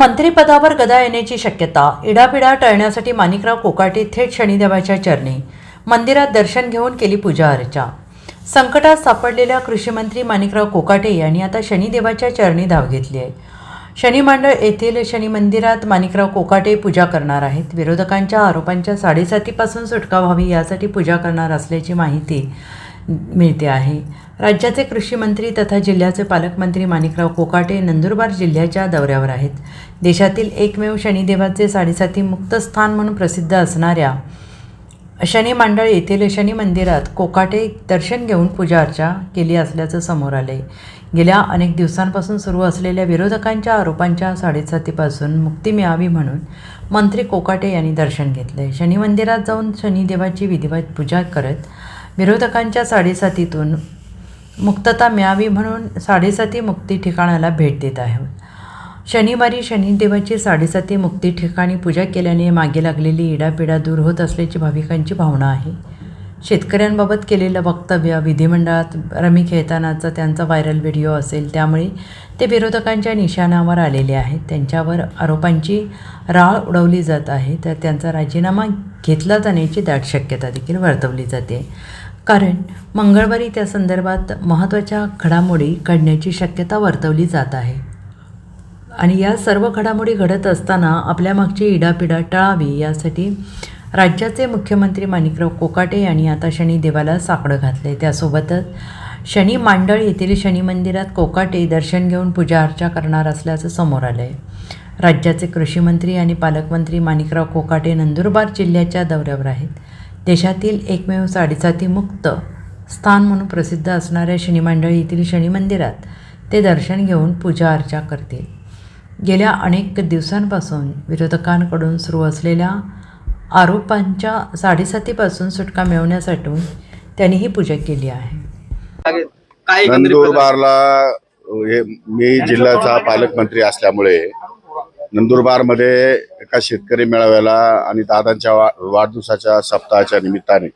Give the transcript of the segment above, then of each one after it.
मंत्रिपदावर गदा येण्याची शक्यता इडापिडा टळण्यासाठी माणिकराव कोकाटे थेट शनिदेवाच्या चरणी मंदिरात दर्शन घेऊन केली पूजा अर्चा. संकटात सापडलेल्या कृषीमंत्री माणिकराव कोकाटे यांनी आता शनिदेवाच्या चरणी धाव घेतली आहे. शनिमंडळ येथील शनी मंदिरात माणिकराव कोकाटे पूजा करणार आहेत. विरोधकांच्या आरोपांच्या साडेसातीपासून सुटका व्हावी यासाठी पूजा करणार असल्याची माहिती मिळते आहे. राज्याचे कृषी मंत्री तथा जिल्ह्याचे पालकमंत्री माणिकराव कोकाटे नंदुरबार जिल्ह्याच्या दौऱ्यावर आहेत. देशातील एकमेव शनिदेवाचे साडेसाती मुक्त स्थान म्हणून प्रसिद्ध असणाऱ्या शनी मंडळ येथील शनी मंदिरात कोकाटे दर्शन घेऊन पूजा अर्चा केली असल्याचं समोर आले गेल्या अनेक दिवसांपासून सुरू असलेल्या विरोधकांच्या आरोपांच्या साडेसातीपासून मुक्ती मिळावी म्हणून मंत्री कोकाटे यांनी दर्शन घेतले शनी मंदिरात जाऊन शनिदेवाची विधिवत पूजा करत विरोधकांच्या साडेसातीतून मुक्तता मिळावी म्हणून साडेसाती मुक्ती ठिकाणाला भेट देत आहे. शनिवारी शनिदेवाची साडेसाती मुक्ती ठिकाणी पूजा केल्याने मागे लागलेली इडापिडा दूर होत असल्याची भाविकांची भावना आहे. शेतकऱ्यांबाबत केलेलं वक्तव्य विधिमंडळात रमी खेळतानाचा त्यांचा व्हायरल व्हिडिओ असेल त्यामुळे ते विरोधकांच्या निशाणावर आलेले आहेत. त्यांच्यावर आरोपांची राळ उडवली जात आहे. तर त्यांचा राजीनामा घेतला जाण्याची दाट शक्यता देखील वर्तवली जाते. कारण मंगळवारी त्या संदर्भात महत्त्वाच्या घडामोडी घडण्याची शक्यता वर्तवली जात आहे. आणि या सर्व घडामोडी घडत असताना आपल्या मागची इडापिडा टळावी यासाठी राज्याचे मुख्यमंत्री माणिकराव कोकाटे यांनी आता शनिदेवाला साकडं घातले त्यासोबतच शनी मांडळ येथील शनी मंदिरात कोकाटे दर्शन घेऊन पूजा अर्चा करणार असल्याचं समोर आलं आहे राज्याचे कृषीमंत्री आणि पालकमंत्री माणिकराव कोकाटे नंदुरबार जिल्ह्याच्या दौऱ्यावर आहेत. देशातील एकमेव साडेसाती मुक्त स्थान म्हणून प्रसिद्ध असणाऱ्या शनी मंडळ येथील शनी मंदिरात ते दर्शन घेऊन पूजा अर्चा करतील. गेल्या अनेक दिवसांपासून विरोधकांकडून सुरू असलेल्या आरोपांच्या साडेसातीपासून सुटका मिळवण्यासाठी त्यांनी ही पूजा केली आहे. नंदुरबारला हे मी जिल्ह्याचा पालकमंत्री असल्यामुळे नंदुरबारमध्ये एका शेतकरी मेळाव्याला आणि दादांच्या वा वाढदिवसाच्या सप्ताहाच्या निमित्ताने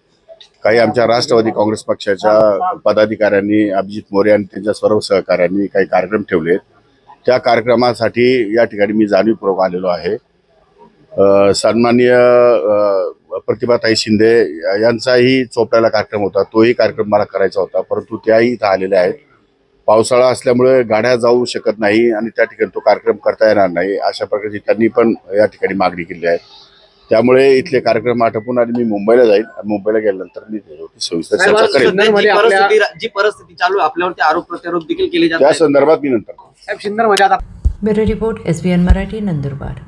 काही आमच्या राष्ट्रवादी काँग्रेस पक्षाच्या पदाधिकाऱ्यांनी अभिजित मोरे आणि त्यांच्या सर्व सहकाऱ्यांनी काही कार्यक्रम ठेवले त्या कार्यक्रमासाठी या ठिकाणी मी जाणीवपूर्वक आलेलो आहे. सन्माननीय प्रतिभाताई शिंदे यांचाही चोपड्याला कार्यक्रम होता. तोही कार्यक्रम मला करायचा होता परंतु त्याही इथं आलेल्या आहेत. पावसाळा असल्यामुळे गाड्या जाऊ शकत नाही आणि त्या ठिकाणी तो कार्यक्रम करता येणार नाही. अशा प्रकारची त्यांनी पण या ठिकाणी मागणी केली आहे. त्यामुळे इथले कार्यक्रम आटपून आणि मी मुंबईला जाईल. आणि मुंबईला गेल्यानंतर मी सविस्तर चर्चा करेन. सध्या जी परिस्थिती चालू आहे आपल्यावरती आरोप प्रत्यारोप देखील केले जात त्या संदर्भात मी नंतर आता bureau report S B N Marathi Nandurbar.